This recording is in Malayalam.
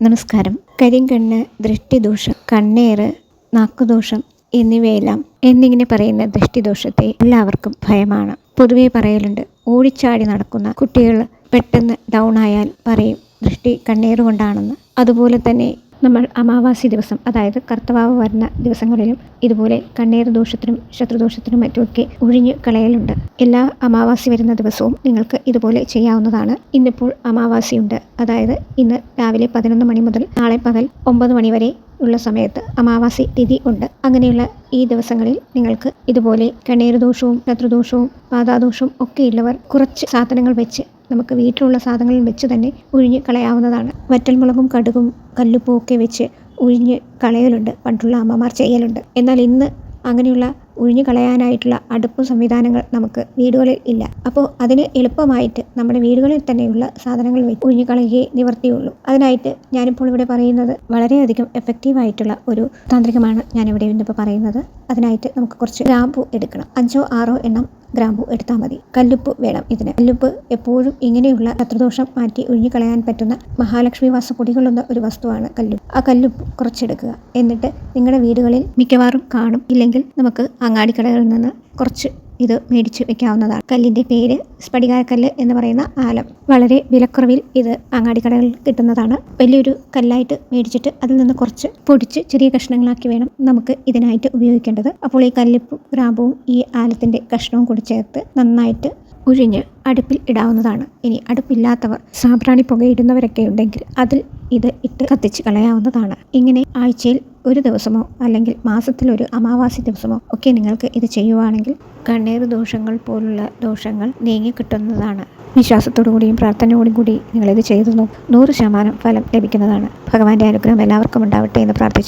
നമസ്കാരം. കരിങ്കണ്ണ് ദൃഷ്ടിദോഷം കണ്ണേറ് നാക്കുദോഷം എന്നിവയെല്ലാം എന്നിങ്ങനെ പറയുന്ന ദൃഷ്ടിദോഷത്തെ എല്ലാവർക്കും ഭയമാണ്. പൊതുവെ പറയലുണ്ട് ഓടിച്ചാടി നടക്കുന്ന കുട്ടികൾ പെട്ടെന്ന് ഡൗൺ ആയാൽ പറയും ദൃഷ്ടി കണ്ണേറ് കൊണ്ടാണെന്ന്. അതുപോലെ തന്നെ നമ്മൾ അമാവാസി ദിവസം അതായത് കർത്തവാവ് വരുന്ന ദിവസങ്ങളിലും ഇതുപോലെ കണ്ണീർ ദോഷത്തിനും ശത്രുദോഷത്തിനും മറ്റുമൊക്കെ ഒഴിഞ്ഞു കളയലുണ്ട്. എല്ലാ അമാവാസി വരുന്ന ദിവസവും നിങ്ങൾക്ക് ഇതുപോലെ ചെയ്യാവുന്നതാണ്. ഇന്നിപ്പോൾ അമാവാസിയുണ്ട്. അതായത് ഇന്ന് രാവിലെ പതിനൊന്ന് മണി മുതൽ നാളെ പകൽ ഒമ്പത് മണി വരെ ഉള്ള സമയത്ത് അമാവാസി തിഥി ഉണ്ട്. അങ്ങനെയുള്ള ഈ ദിവസങ്ങളിൽ നിങ്ങൾക്ക് ഇതുപോലെ കണ്ണീർ ദോഷവും ശത്രുദോഷവും പാതാദോഷവും ഒക്കെയുള്ളവർ കുറച്ച് സാധനങ്ങൾ വെച്ച് നമുക്ക് വീട്ടിലുള്ള സാധനങ്ങളിൽ വെച്ച് തന്നെ ഉഴിഞ്ഞ് കളയാവുന്നതാണ്. വറ്റൽമുളകും കടുകും കല്ലുപ്പും ഒക്കെ വെച്ച് ഉഴിഞ്ഞ് കളയലുണ്ട്. പണ്ടുള്ള അമ്മമാർ ചെയ്യലുണ്ട്. എന്നാൽ ഇന്ന് അങ്ങനെയുള്ള ഒഴിഞ്ഞു കളയാനായിട്ടുള്ള അടുപ്പ് സംവിധാനങ്ങൾ നമുക്ക് വീടുകളിൽ ഇല്ല. അപ്പോൾ അതിന് എളുപ്പമായിട്ട് നമ്മുടെ വീടുകളിൽ തന്നെയുള്ള സാധനങ്ങൾ വെച്ച് ഉഴിഞ്ഞു കളയുകയേ നിവർത്തിയുള്ളൂ. അതിനായിട്ട് ഞാനിപ്പോൾ ഇവിടെ പറയുന്നത് വളരെയധികം എഫക്റ്റീവായിട്ടുള്ള ഒരു താന്ത്രികമാണ് ഞാനിവിടെ ഇന്നിപ്പോൾ പറയുന്നത്. അതിനായിട്ട് നമുക്ക് കുറച്ച് ഗ്രാമ്പു എടുക്കണം. അഞ്ചോ ആറോ എണ്ണം ഗ്രാമ്പു എടുത്താൽ മതി. കല്ലുപ്പ് വേണം ഇതിന്. കല്ലുപ്പ് എപ്പോഴും ഇങ്ങനെയുള്ള ശത്രുദോഷം മാറ്റി ഒഴിഞ്ഞു കളയാൻ പറ്റുന്ന മഹാലക്ഷ്മി വാസ ഒരു വസ്തുവാണ് കല്ലുപ്പ്. ആ കല്ലുപ്പ് കുറച്ചെടുക്കുക. എന്നിട്ട് നിങ്ങളുടെ വീടുകളിൽ മിക്കവാറും കാണും. ഇല്ലെങ്കിൽ നമുക്ക് അങ്ങാടിക്കടകളിൽ നിന്ന് കുറച്ച് ഇത് മേടിച്ച് വെക്കാവുന്നതാണ്. കല്ലിന്റെ പേര് സ്പടികാരക്കല്ല് എന്ന് പറയുന്ന ആലം. വളരെ വിലക്കുറവിൽ ഇത് അങ്ങാടിക്കടകളിൽ കിട്ടുന്നതാണ്. വലിയൊരു കല്ലായിട്ട് മേടിച്ചിട്ട് അതിൽ നിന്ന് കുറച്ച് പൊടിച്ച് ചെറിയ കഷ്ണങ്ങളാക്കി വേണം നമുക്ക് ഇതിനായിട്ട് ഉപയോഗിക്കേണ്ടത്. അപ്പോൾ ഈ കല്ലിപ്പും ഗ്രാമ്പവും ഈ ആലത്തിന്റെ കഷ്ണവും കൂടി ചേർത്ത് നന്നായിട്ട് ഉഴിഞ്ഞ് അടുപ്പിൽ ഇടാവുന്നതാണ്. ഇനി അടുപ്പില്ലാത്തവർ സാമ്പ്രാണി പുകയിടുന്നവരൊക്കെ ഉണ്ടെങ്കിൽ അതിൽ ഇത് ഇട്ട് കത്തിച്ച് കളയാവുന്നതാണ്. ഇങ്ങനെ ആഴ്ചയിൽ ഒരു ദിവസമോ അല്ലെങ്കിൽ മാസത്തിലൊരു അമാവാസി ദിവസമോ ഒക്കെ നിങ്ങൾക്ക് ഇത് ചെയ്യുവാണെങ്കിൽ കണ്ണീർ ദോഷങ്ങൾ പോലുള്ള ദോഷങ്ങൾ നീങ്ങി കിട്ടുന്നതാണ്. വിശ്വാസത്തോടു കൂടിയും പ്രാർത്ഥനയോടും കൂടി നിങ്ങളിത് ചെയ്തു നൂറ് ശതമാനം ഫലം ലഭിക്കുന്നതാണ്. ഭഗവാന്റെ അനുഗ്രഹം എല്ലാവർക്കും ഉണ്ടാവട്ടെ എന്ന് പ്രാർത്ഥിച്ചു